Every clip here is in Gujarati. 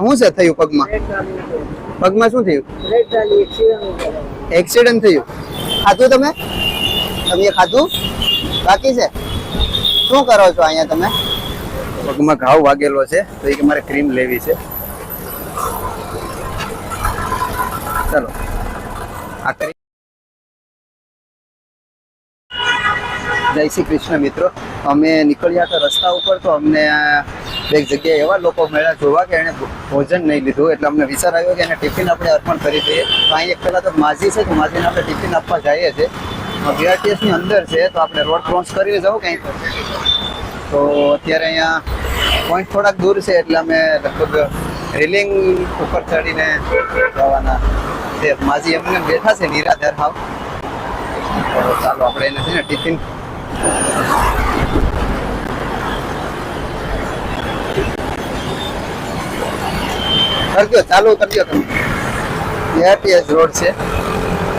શું છે થયું પગમાં? પગમાં શું થયું? એક્સિડન્ટ થયું. ખાધું તમે? તમે ખાધું? બાકી છે? શું કરો છો અહીંયા તમે? પગમાં ઘાવ વાગેલો છે, તો એ મારે ક્રીમ લેવી છે. ચલો. આ કરી જય શ્રી કૃષ્ણ મિત્રો. અમે નીકળ્યા હતા રસ્તા ઉપર, તો અમને એક જગ્યાએ એવા લોકો મળ્યા જોવા કે એને ભોજન નહીં લીધું. એટલે અમને વિચાર આવ્યો કે એને ટિફિન આપણે અર્પણ કરી દઈએ. તો અહીં એક પહેલાં તો માજી છે, તો માજીને આપણે ટિફિન આપવા જઈએ છીએ. બીઆરટીએસની અંદર છે, તો આપણે રોડ ક્રોસ કરીને જવું કંઈ તો અત્યારે અહીંયા પોઈન્ટ થોડાક દૂર છે, એટલે અમે લગભગ રેલિંગ ઉપર ચડીને જવાના છે. માજી એમને બેઠા છે, નિરાધાર હાવ. ચાલો, આપણે એને છે ને ટિફિન કરજો, ચાલુ કરજો તમે. એટીએસ રોડ છે.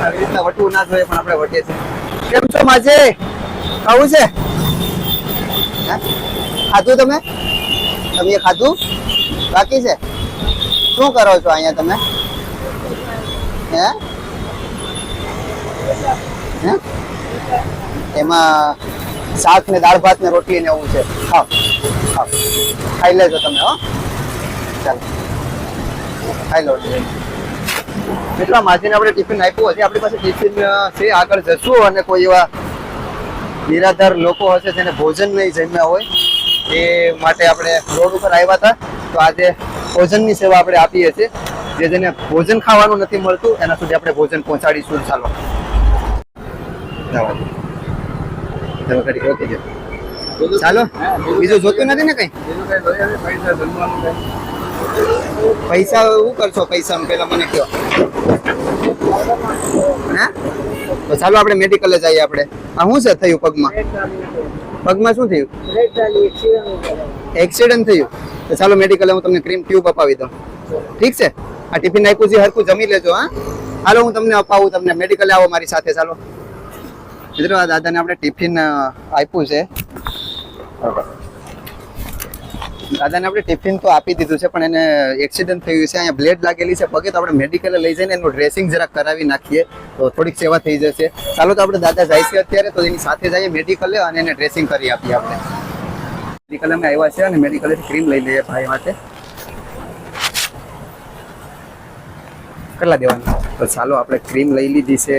આવી રીતના વટવું ના જોઈએ, પણ આપણે વટીએ છીએ. કેમ છો માજે ખાવું છે? ખાધું તમે? તમે ખાધું? બાકી છે? શું કરો છો અહીંયા તમે? હે? હે? એમાં શાક ને દાળ ભાત ને રોટલી ને એવું છે. હા હા. ખાઈ લેજો તમે, હો. ચાલો. ખાઈ લો એટલા માજીને આપણે ટિફિન આપ્યું હશે. આપણી પાસે ટિફિન છે. આગળ જશું અને કોઈ એવા નિરાધાર લોકો હશે જેને ભોજન નહીં જમ્યા હોય એ માટે આપણે રોડ ઉપર આવ્યા હતા. તો આજે ભોજનની સેવા આપણે આપીએ છીએ જે જેને ભોજન ખાવાનું નથી મળતું એના સુધી આપણે ભોજન પહોંચાડીશું. ચાલો. ચાલો ઓકે ચાલો. બીજું જોતું નથી ને કઈ? પૈસા શું કરશો? પૈસા પેલા મને કયો હા? ચાલો આપણે મેડિકલે જઈએ આપણે. આ શું છે થયું પગમાં? પગમાં શું થયું? એક્સિડન્ટ થયું. તો ચાલો મેડિકલે હું તમને ક્રીમ ટ્યુબ અપાવી દઉં. ઠીક છે? આ ટિફિન આપ્યું છે, હરખું જમી લેજો, હા? હાલો, હું તમને અપાવું તમને. મેડિકલે આવો મારી સાથે, ચાલો. મિત્રો દાદાને આપણે ટિફિન આપ્યું છે. દાદાને આપણે ટિફિન તો આપી દીધું છે, પણ એને એક્સિડન્ટ થયું છે. અહીંયા બ્લેડ લાગેલી છે, પગે તો આપણે મેડિકલે લઈ જઈને એનું ડ્રેસિંગ જરાક કરાવી નાખીએ, તો થોડીક સેવા થઈ જશે. ચાલો તો આપણે દાદા જાય છે અત્યારે, તો એની સાથે જઈએ મેડિકલે અને એને ડ્રેસિંગ કરી આપીએ આપણે. મેડિકલ અમે આવ્યા છે અને મેડિકલે ક્રીમ લઈ લઈએ ભાઈ માટે. કેટલા દેવાના? તો ચાલો આપણે ક્રીમ લઈ લીધી છે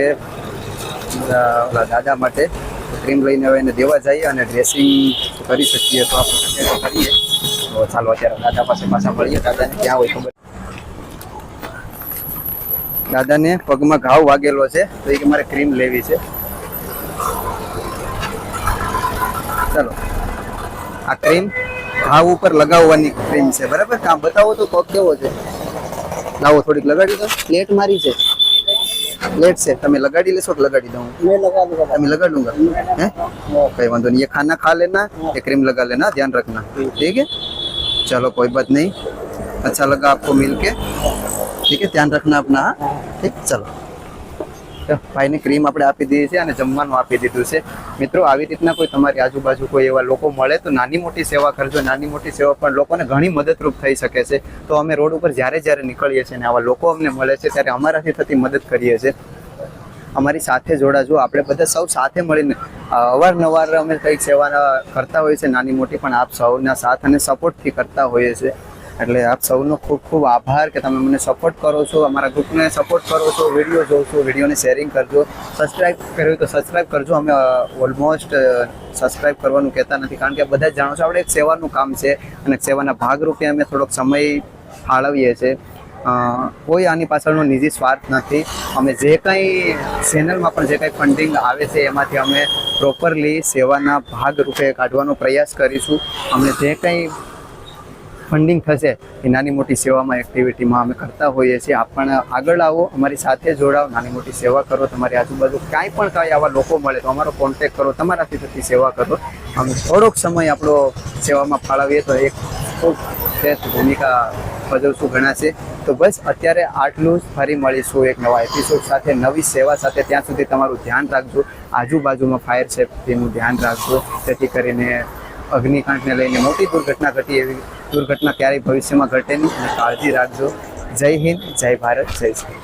ઓલા દાદા માટે. ક્રીમ લઈને હવે એને દેવા જઈએ અને ડ્રેસિંગ કરી શકીએ તો આપણે કરીએ તો ચાલો અત્યારે દાદા પાસે પાછા મળીએ દાદાને ક્યાં હોય ખબર દાદાને પગમાં ઘાવ વાગેલો છે તો એ કે મારે ક્રીમ લેવી છે ચાલો આ ક્રીમ ઘાવ ઉપર લગાવવાની ક્રીમ છે બરાબર કામ બતાવો તો પગ કેવો છે લાવો થોડીક લગાડી દો પ્લેટ મારી છે प्लेट से તમે લગાડી લેશો કે લગાડી દઉં मैं लगा दूंगा मैं लगा लूंगा हैं कोई बात नहीं ये खाना खा लेना ये क्रीम लगा लेना ध्यान रखना ठीक है चलो कोई बात नहीं अच्छा लगा आपको मिल के ठीक है ध्यान रखना अपना हाँ? ठीक चलो તો ભાઈને ક્રીમ આપણે આપી દીધી છે અને જમવાનું આપી દીધું છે મિત્રો આવી રીતના કોઈ તમારી આજુબાજુ કોઈ એવા લોકો મળે તો નાની મોટી સેવા કરજો નાની મોટી સેવા પણ લોકોને ઘણી મદદરૂપ થઈ શકે છે તો અમે રોડ ઉપર જ્યારે જ્યારે નીકળીએ છીએ અને આવા લોકો અમને મળે છે ત્યારે અમારાથી થતી મદદ કરીએ છીએ અમારી સાથે જોડાજો. આપણે બધા સૌ સાથે મળીને અવારનવાર અમે કંઈક સેવા કરતા હોઈએ છીએ. નાની મોટી પણ આપ સૌના સાથ અને સપોર્ટથી કરતા હોઈએ છીએ. એટલે આપ સૌનો ખૂબ ખૂબ આભાર કે તમે મને સપોર્ટ કરો છો, અમારા ગ્રુપને સપોર્ટ કરો છો વીડિયો જોઉં છો વિડીયોને શેરિંગ કરજો. સબસ્ક્રાઈબ કર્યું તો સબસ્ક્રાઈબ કરજો. અમે ઓલમોસ્ટ સબસ્ક્રાઈબ કરવાનું કહેતા નથી. કારણ કે બધા જાણો છો, આપણે એક સેવાનું કામ છે અને સેવાના ભાગરૂપે અમે થોડોક સમય ફાળવીએ છીએ. કોઈ આની પાછળનો નિજી સ્વાર્થ નથી. અમે જે કંઈ ચેનલમાં પણ જે કંઈ ફંડિંગ આવે છે, એમાંથી અમે પ્રોપરલી સેવાના ભાગરૂપે કાઢવાનો પ્રયાસ કરીશું. અમે જે કંઈ ફંડિંગ થશે, એ નાની મોટી સેવામાં એક્ટિવિટીમાં અમે કરતા હોઈએ છીએ. આપ પણ આગળ આવો, અમારી સાથે જોડાઓ, નાની મોટી સેવા કરો, તમારી આજુબાજુ કાંઈ પણ કાંઈ આવા લોકો મળે તો અમારો કોન્ટેક કરો, તમારાથી થતી સેવા કરો. અમે થોડોક સમય આપણો સેવામાં ફાળવીએ તો એક ખૂબ શ્રેષ્ઠ ભૂમિકા ભજવશું ગણાશે? તો બસ અત્યારે આટલું જ ફરી મળીશું એક નવા એપિસોડ સાથે, નવી સેવા સાથે. ત્યાં સુધી તમારું ધ્યાન રાખજો. આજુબાજુમાં ફાયર સેફ્ટીનું ધ્યાન રાખજો. જેથી કરીને અગ્નિકાંડને લઈને મોટી દુર્ઘટના ઘટી એવી દુર્ઘટના ક્યારેય ભવિષ્યમાં ઘટે નહીં. અને કાળજી રાખજો. જય હિન્દ, જય ભારત, જય શ્રી